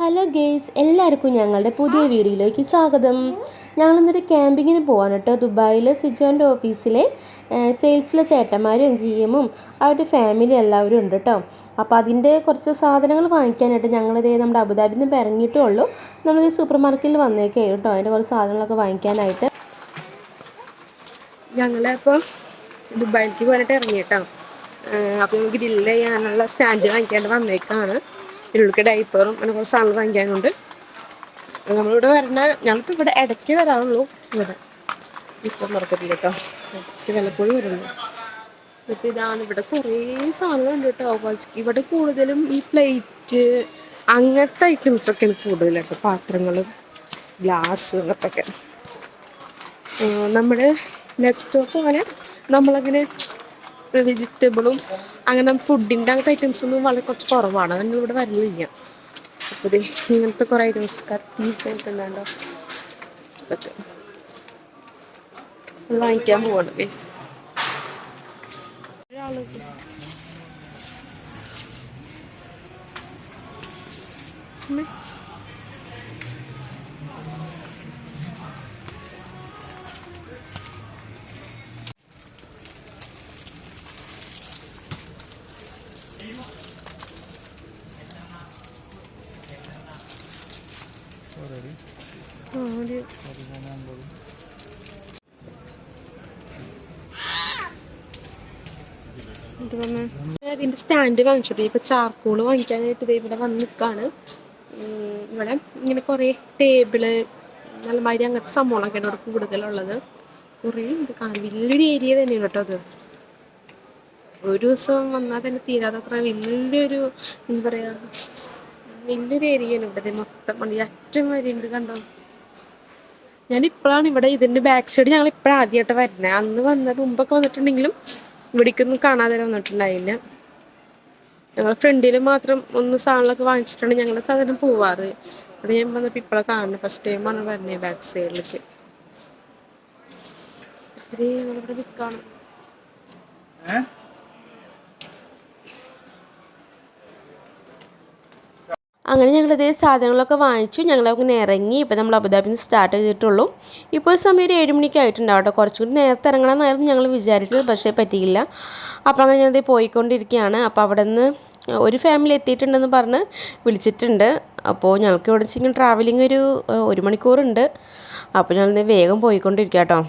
Hello guys എല്ലാവർക്കും ഞങ്ങളുടെ പുതിയ വീഡിയോയിലേക്ക് സ്വാഗതം. ഞങ്ങളിന്നൊരു ക്യാമ്പിങ്ങിന് പോവാണ് കേട്ടോ. ദുബായിലെ സിജോന്റെ ഓഫീസിലെ സെയിൽസിലെ ചേട്ടന്മാരും ജി എമ്മും അവരുടെ ഫാമിലി എല്ലാവരും ഉണ്ട് കേട്ടോ. അപ്പോൾ അതിന്റെ കുറച്ച് സാധനങ്ങൾ വാങ്ങിക്കാനായിട്ട് ഞങ്ങളിതേ നമ്മുടെ അബുദാബിയിൽ നിന്ന് ഇറങ്ങിയിട്ടേ ഉള്ളൂ നമ്മളിത് സൂപ്പർ മാർക്കറ്റിൽ വന്നേക്കേ കേട്ടോ. അതിന്റെ കുറച്ച് സാധനങ്ങളൊക്കെ വാങ്ങിക്കാനായിട്ട്. ഞങ്ങളിപ്പോൾ ദുബായിലേക്ക് പോയിട്ട് ഇറങ്ങി കേട്ടോ അപ്പോൾ നമുക്ക് ഡില്ല ചെയ്യാനുള്ള സ്റ്റാൻഡ് വാങ്ങിക്കാണ്ട് വന്നേക്കാണ്. ഇതിലേക്ക് ഡൈപ്പറും അങ്ങനെ കുറച്ച് സാധനങ്ങൾ വാങ്ങിക്കാനുണ്ട്. നമ്മളിവിടെ വരണ ഞങ്ങൾക്ക് ഇവിടെ ഇടയ്ക്ക് വരാറുള്ളൂ ഇവിടെ. ഇപ്പം മറക്കത്തില്ല കേട്ടോ. ഇടയ്ക്ക് വല്ലപ്പോഴും വരുള്ളൂ ഇപ്പം ഇതാണ് ഇവിടെ കുറേ സാധനങ്ങളുണ്ട് കേട്ടോ. ഇവിടെ കൂടുതലും ഈ പ്ലേറ്റ് അങ്ങനത്തെ ഐറ്റംസൊക്കെയാണ് കൂടുതൽ കേട്ടോ പാത്രങ്ങളും ഗ്ലാസ് അങ്ങനത്തെ ഒക്കെ. നമ്മുടെ നെക്സ്റ്റ് പോലെ നമ്മളങ്ങനെ വെജിറ്റബിളും അങ്ങനെ ഫുഡിന്റെ അങ്ങനത്തെ ഐറ്റംസ് ഒന്നും വളരെ കുറച്ച് കുറവാണ്. അതൊന്നും ഇവിടെ വരലില്ല അപ്പോൾ ഇങ്ങനത്തെ കുറേ ഐറ്റംസ് കത്തി ഇത് വാങ്ങിക്കാൻ പോവാണ് ഗൈസ് ഇതിന്റെ സ്റ്റാൻഡ് വാങ്ങിച്ചോട്ടെ ഇപ്പൊ ചാർക്കോൾ വാങ്ങിക്കാനായിട്ട് ദേ ഇവിടെ വന്ന് നിൽക്കാണ് ഇവിടെ ഇങ്ങനെ കുറേ ടേബിൾ നല്ലമാതിരി അങ്ങനത്തെ സംഭവങ്ങളൊക്കെ ഇവിടെ കൂടുതലുള്ളത്. കുറേ ഉണ്ട് കാണാൻ. വലിയൊരു ഏരിയ തന്നെയാണ് കേട്ടോ അത്. ഒരു ദിവസം വന്നാൽ തന്നെ തീരാതെ അത്ര വലിയൊരു എന്താ പറയാ വലിയൊരു ഇവിടെ മൊത്തം. ഈ അറ്റം വരെ ഉണ്ട് കണ്ടോ? ഞാൻ ഇപ്പോഴാണ് ഇവിടെ ഇതിന്റെ ബാക്ക് സൈഡ് ഞങ്ങൾ ഇപ്പോഴാണ് ആദ്യമായിട്ട് വരുന്നത് അന്ന് വന്നത് മുമ്പൊക്കെ വന്നിട്ടുണ്ടെങ്കിലും ഇവിടേക്കൊന്നും കാണാതെ വന്നിട്ടുണ്ടായില്ല. ഞങ്ങൾ ഫ്രണ്ടിൽ മാത്രം ഒന്ന് സാധനങ്ങളൊക്കെ വാങ്ങിച്ചിട്ടാണ് ഞങ്ങൾ സാധനം പോവാറ്. അവിടെ ഞാൻ വന്നപ്പോൾ ഇപ്പോഴാണ് കാണുന്നത് ഫസ്റ്റ് ടൈമാണ് വരുന്നത് ബാക്ക് സൈഡിലേക്ക് ഞങ്ങളിവിടെ നിൽക്കണം അങ്ങനെ ഞങ്ങളിതേ സാധനങ്ങളൊക്കെ വാങ്ങിച്ചു. ഞങ്ങൾ അങ്ങനെ ഇറങ്ങി. ഇപ്പോൾ നമ്മൾ അബുദാബിയിൽ നിന്ന് സ്റ്റാർട്ട് ചെയ്തിട്ടുള്ളൂ. ഇപ്പോൾ ഒരു സമയം ഒരു ഏഴ് മണിക്ക് ആയിട്ടുണ്ടാവും കേട്ടോ. കുറച്ചുകൂടി നേരത്തെ ഇറങ്ങണമെന്നായിരുന്നു ഞങ്ങൾ വിചാരിച്ചത് പക്ഷേ പറ്റിയില്ല. അപ്പോൾ അങ്ങനെ ഞാനത് പോയിക്കൊണ്ടിരിക്കുകയാണ്. അപ്പോൾ അവിടെ നിന്ന് ഒരു ഫാമിലി എത്തിയിട്ടുണ്ടെന്ന് പറഞ്ഞ് വിളിച്ചിട്ടുണ്ട്. അപ്പോൾ ഞങ്ങൾക്ക് ഇവിടെ വെച്ചിങ്ങനെ ട്രാവലിംഗ് ഒരു ഒരു മണിക്കൂറുണ്ട്. അപ്പോൾ ഞങ്ങൾ വേഗം പോയിക്കൊണ്ടിരിക്കുക കേട്ടോ.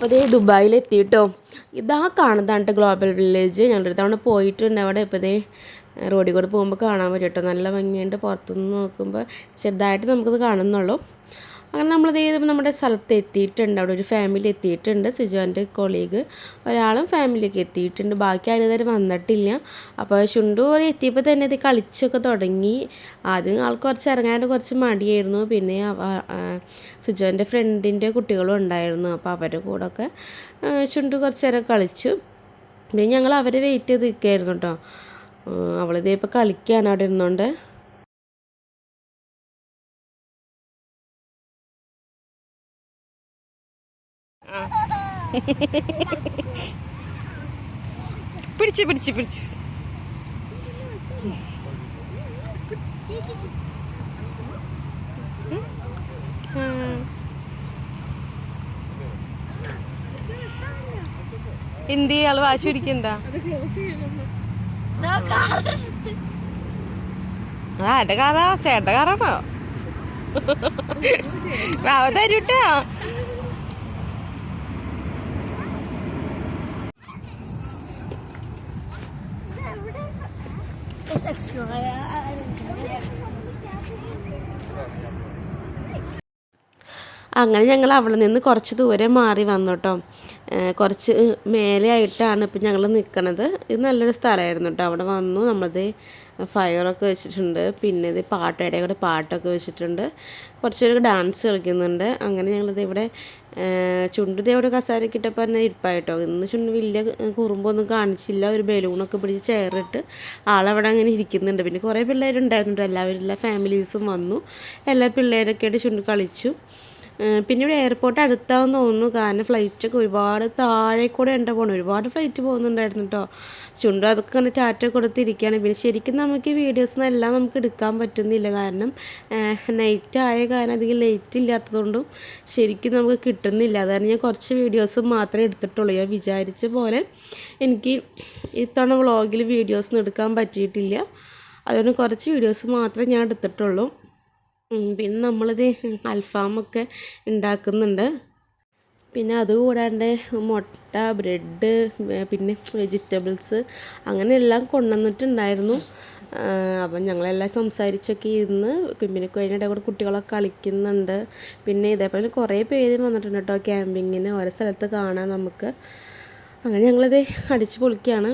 ഞങ്ങളിപ്പോൾ ദേ ദുബായിൽ എത്തിയിട്ടോ ഇതാ കാണുന്നതാണ് ഗ്ലോബൽ വില്ലേജ്. ഞങ്ങളുടെ തവണ പോയിട്ടുണ്ട് അവിടെ. ഇപ്പോൾ ദേ റോഡിൽ കൂടെ പോകുമ്പോൾ കാണാൻ പറ്റും കേട്ടോ നല്ല ഭംഗിയുണ്ട്. പുറത്തുനിന്ന് നോക്കുമ്പോൾ ചെറുതായിട്ട് നമുക്കത് കാണുന്നുള്ളൂ. അങ്ങനെ നമ്മൾ ഇത് നമ്മുടെ സ്ഥലത്ത് എത്തിയിട്ടുണ്ട്. അവിടെ ഒരു ഫാമിലി എത്തിയിട്ടുണ്ട്. സിജോന്റെ കൊളീഗ് ഒരാളും ഫാമിലിയൊക്കെ എത്തിയിട്ടുണ്ട്. ബാക്കി ആരും ഇതുവരെ വന്നിട്ടില്ല. അപ്പോൾ ശുണ്ടു എത്തിയപ്പോൾ തന്നെ ഇത് കളിച്ചൊക്കെ തുടങ്ങി. ആദ്യം ആൾക്ക് കുറച്ച് ഇറങ്ങാനായിട്ട് കുറച്ച് മടിയായിരുന്നു. പിന്നെ സുജോന്റെ ഫ്രണ്ടിന്റെ കുട്ടികളും ഉണ്ടായിരുന്നു. അപ്പോൾ അവരുടെ കൂടെ ഒക്കെ ചുണ്ടു കുറച്ച് നേരം കളിച്ചു. പിന്നെ ഞങ്ങൾ അവരെ വെയിറ്റ് ചെയ്ത് നിൽക്കുകയായിരുന്നു കേട്ടോ. അവളിതേ ഇപ്പോൾ കളിക്കുകയാണ് അവിടെ ഇരുന്നുകൊണ്ട്. പിടിച്ച് പിടിച്ച് പിടിച്ച്. എന്ത് ആൾ വാശി പിടിക്കണ്ടാ? എന്റെ കാറാ ചേട്ടന്റെ കാറാണോ? അവ It's അങ്ങനെ ഞങ്ങൾ അവിടെ നിന്ന് കുറച്ച് ദൂരെ മാറി വന്നു കേട്ടോ കുറച്ച് മേലെയായിട്ടാണ് ഇപ്പം ഞങ്ങൾ നിൽക്കണത്. ഇത് നല്ലൊരു സ്ഥലമായിരുന്നു കേട്ടോ. അവിടെ വന്നു നമ്മളത് ഫയറൊക്കെ വെച്ചിട്ടുണ്ട്. പിന്നെ ഇത് പാട്ട് ഇടയിൽ കൂടെ പാട്ടൊക്കെ വെച്ചിട്ടുണ്ട്. കുറച്ച് പേര് ഡാൻസ് കളിക്കുന്നുണ്ട്. അങ്ങനെ ഞങ്ങളിത് ഇവിടെ ചുണ്ടിത് അവിടെ കസാരക്ക് ഇട്ടപ്പോൾ തന്നെ ഇരിപ്പായിട്ടോ. ഇന്ന് ചുണ്ട് വലിയ കുറുമ്പൊന്നും കാണിച്ചില്ല. ഒരു ബലൂണൊക്കെ പിടിച്ച് ചെയറിട്ട് ആളവിടെ അങ്ങനെ ഇരിക്കുന്നുണ്ട്. പിന്നെ കുറേ പിള്ളേരുണ്ടായിരുന്നുണ്ട് എല്ലാവരും എല്ലാ ഫാമിലീസും വന്നു. എല്ലാ പിള്ളേരൊക്കെ ആയിട്ട് ചുണ്ട് കളിച്ചു. പിന്നെ ഇവിടെ എയർപോർട്ട് അടുത്താന്ന് തോന്നുന്നു. കാരണം ഫ്ലൈറ്റൊക്കെ ഒരുപാട് താഴെ കൂടെ ഉണ്ട് പോകണം ഒരുപാട് ഫ്ലൈറ്റ് പോകുന്നുണ്ടായിരുന്നു കേട്ടോ ചുണ്ട് അതൊക്കെ കണ്ട് ടാറ്റ കൊടുത്തിരിക്കുകയാണ് പിന്നെ ശരിക്കും നമുക്ക് ഈ വീഡിയോസിന് എല്ലാം നമുക്ക് എടുക്കാൻ പറ്റുന്നില്ല. കാരണം നൈറ്റ് ആയ കാരണം അധികം ലൈറ്റ് ഇല്ലാത്തതുകൊണ്ടും ശരിക്കും നമുക്ക് കിട്ടുന്നില്ല. അതാണ് ഞാൻ കുറച്ച് വീഡിയോസ് മാത്രമേ എടുത്തിട്ടുള്ളൂ. ഞാൻ വിചാരിച്ച പോലെ എനിക്ക് ഇത്തവണ വ്ളോഗിൽ വീഡിയോസ് എടുക്കാൻ പറ്റിയിട്ടില്ല. അതുകൊണ്ട് കുറച്ച് വീഡിയോസ് മാത്രമേ ഞാൻ എടുത്തിട്ടുള്ളൂ. പിന്നെ നമ്മളിത് അൽഫാമൊക്കെ ഉണ്ടാക്കുന്നുണ്ട്. പിന്നെ അതുകൂടാണ്ട് മുട്ട ബ്രെഡ് പിന്നെ വെജിറ്റബിൾസ് അങ്ങനെ എല്ലാം കൊണ്ടുവന്നിട്ടുണ്ടായിരുന്നു അപ്പം ഞങ്ങളെല്ലാം സംസാരിച്ചൊക്കെ ഇരുന്ന് പിന്നെ കഴിഞ്ഞിട്ട് കൂടെ കുട്ടികളൊക്കെ കളിക്കുന്നുണ്ട്. പിന്നെ ഇതേപോലെ കുറേ പേര് വന്നിട്ടുണ്ട് കേട്ടോ ക്യാമ്പിങ്ങിന് ഓരോ സ്ഥലത്ത് കാണാൻ നമുക്ക്. അങ്ങനെ ഞങ്ങളിത് അടിച്ച് പൊളിക്കുകയാണ്.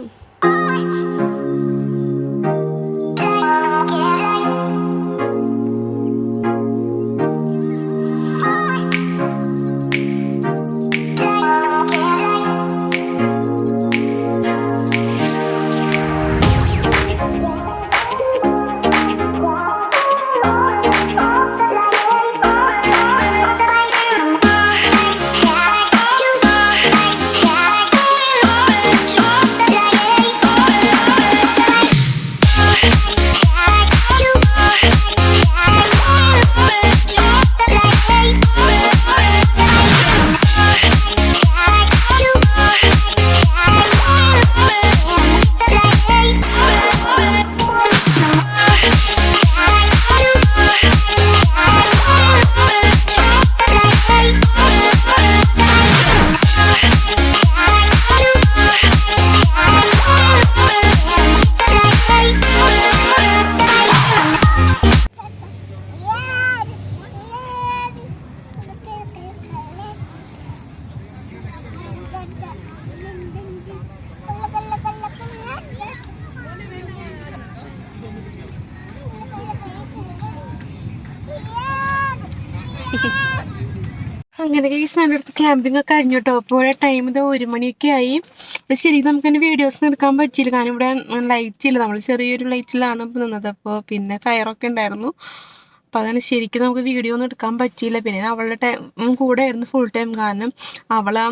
അങ്ങനെ ഈ നമ്മുടെ അടുത്ത് ക്യാമ്പിംഗ് ഒക്കെ കഴിഞ്ഞു കേട്ടോ അപ്പോൾ ടൈം ഇത് ഒരു മണിയൊക്കെ ആയി. ശരിക്കും നമുക്ക് തന്നെ വീഡിയോസ് എടുക്കാൻ പറ്റിയില്ല. കാരണം ഇവിടെ ലൈറ്റ് ഇല്ല. നമ്മൾ ചെറിയൊരു ലൈറ്റിലാണ് നിന്നത്. അപ്പോൾ പിന്നെ ഫയറൊക്കെ ഉണ്ടായിരുന്നു. അപ്പോൾ അതാണ് ശരിക്കും നമുക്ക് വീഡിയോ ഒന്നും എടുക്കാൻ പറ്റിയില്ല. പിന്നെ അവളുടെ ടൈം കൂടെ ആയിരുന്നു ഫുൾ ടൈം കാരണം അവളെ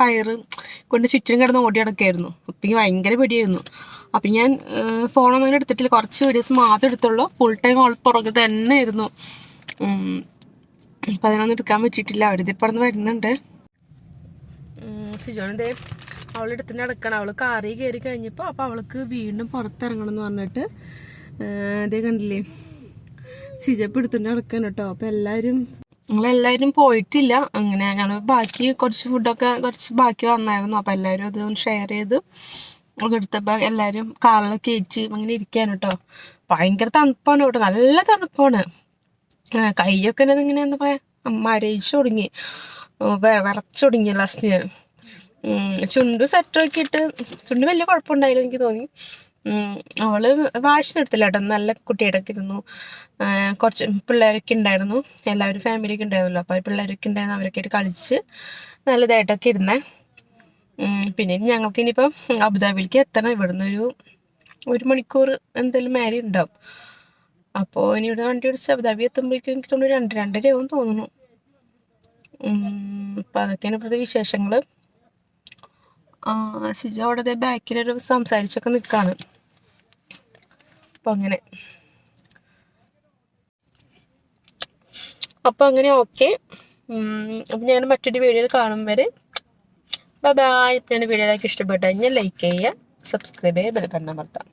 ഫയർ കൊണ്ട് ചുറ്റും കിടന്ന് ഓടി നടക്കായിരുന്നു അപ്പം എനിക്ക് ഭയങ്കര പേടിയായിരുന്നു. അപ്പം ഞാൻ ഫോണൊന്നും എടുത്തിട്ടില്ല. കുറച്ച് വീഡിയോസ് മാത്രം എടുത്തുള്ളൂ. ഫുൾ ടൈം അവൾ പുറകെ തന്നെ ആയിരുന്നു. അപ്പം അതിനൊന്നും എടുക്കാൻ പറ്റിയിട്ടില്ല. അവരിതിപ്പറന്ന് വരുന്നുണ്ട്. സിജോനതേ അവളെടുത്ത് നടക്കണം. അവൾ കാറി കയറി കഴിഞ്ഞപ്പോൾ അപ്പോൾ അവൾക്ക് വീണ്ടും പുറത്തിറങ്ങണം എന്ന് പറഞ്ഞിട്ട് അതേ കണ്ടില്ലേ? സിജപ്പ് എടുത്തിട്ട് നടക്കണം കേട്ടോ. അപ്പം എല്ലാവരും ഞങ്ങളെല്ലാവരും പോയിട്ടില്ല. അങ്ങനെ ഞങ്ങൾ ബാക്കി കുറച്ച് ഫുഡൊക്കെ കുറച്ച് ബാക്കി വന്നായിരുന്നു. അപ്പം എല്ലാവരും അത് ഷെയർ ചെയ്ത് ഒക്കെ എടുത്തപ്പോൾ എല്ലാവരും കാറിലൊക്കെ ഏച്ച് അങ്ങനെ ഇരിക്കാൻ കേട്ടോ. ഭയങ്കര തണുപ്പാണ് ഇവിടെ. നല്ല തണുപ്പാണ്. കൈയൊക്കെ ഇങ്ങനെ എന്താ പറയാ മരയിച്ചു തുടങ്ങി ഉം, വിറച്ചു തുടങ്ങി ലാസ്റ്റ് ഞാൻ ചുണ്ട് സെറ്റ് ചുണ്ട് വലിയ കുഴപ്പമുണ്ടായില്ല എനിക്ക് തോന്നി. അവൾ വാശിനെടുത്തില്ല കേട്ടോ നല്ല കുട്ടിയായിട്ടൊക്കെ ഇരുന്നു. കുറച്ച് പിള്ളേരൊക്കെ ഉണ്ടായിരുന്നു. എല്ലാവരും ഫാമിലിയൊക്കെ ഉണ്ടായിരുന്നല്ലോ. അപ്പോൾ പിള്ളേരൊക്കെ ഉണ്ടായിരുന്നു. അവരൊക്കെ ആയിട്ട് കളിച്ച് നല്ലതായിട്ടൊക്കെ ഇരുന്നേ. പിന്നെ ഞങ്ങൾക്ക് ഇനിയിപ്പം അബുദാബിയിലേക്ക് എത്തണം. ഇവിടുന്ന് ഒരു ഒരു മണിക്കൂർ എന്തെങ്കിലും മാരി ഉണ്ടാവും. അപ്പോൾ ഇനി ഇവിടെ വണ്ടി ഓടിച്ച് അബുദാബി എത്തുമ്പോഴേക്കും എനിക്ക് തോന്നുന്നു രണ്ട് രണ്ടരയാവും തോന്നുന്നു. അപ്പം അതൊക്കെയാണ് ഇപ്പോഴത്തെ വിശേഷങ്ങൾ ശിജ അവിടെ ബാക്കിലൊരു സംസാരിച്ചൊക്കെ നിൽക്കാണ് അപ്പം അങ്ങനെ. അപ്പം അങ്ങനെ ഓക്കെ. അപ്പം ഞാൻ മറ്റൊരു വീഡിയോയിൽ കാണും വരെ. Bye bye. ഞാൻ വീഡിയോയിലേക്ക് ഇഷ്ടപ്പെട്ടു കഴിഞ്ഞാൽ ലൈക്ക് ചെയ്യുക സബ്സ്ക്രൈബ് ചെയ്യുക ബെൽ ബട്ടൺ അമർത്താം.